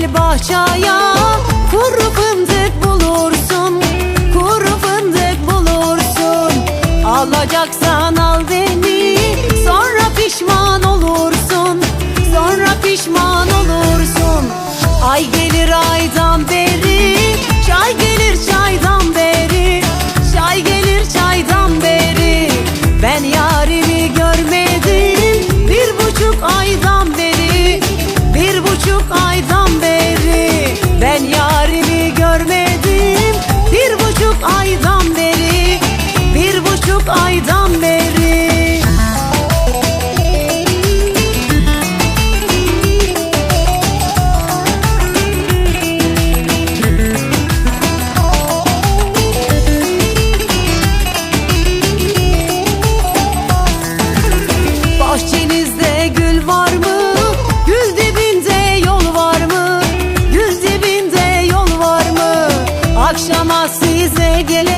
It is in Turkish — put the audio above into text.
gel bahçaya alguien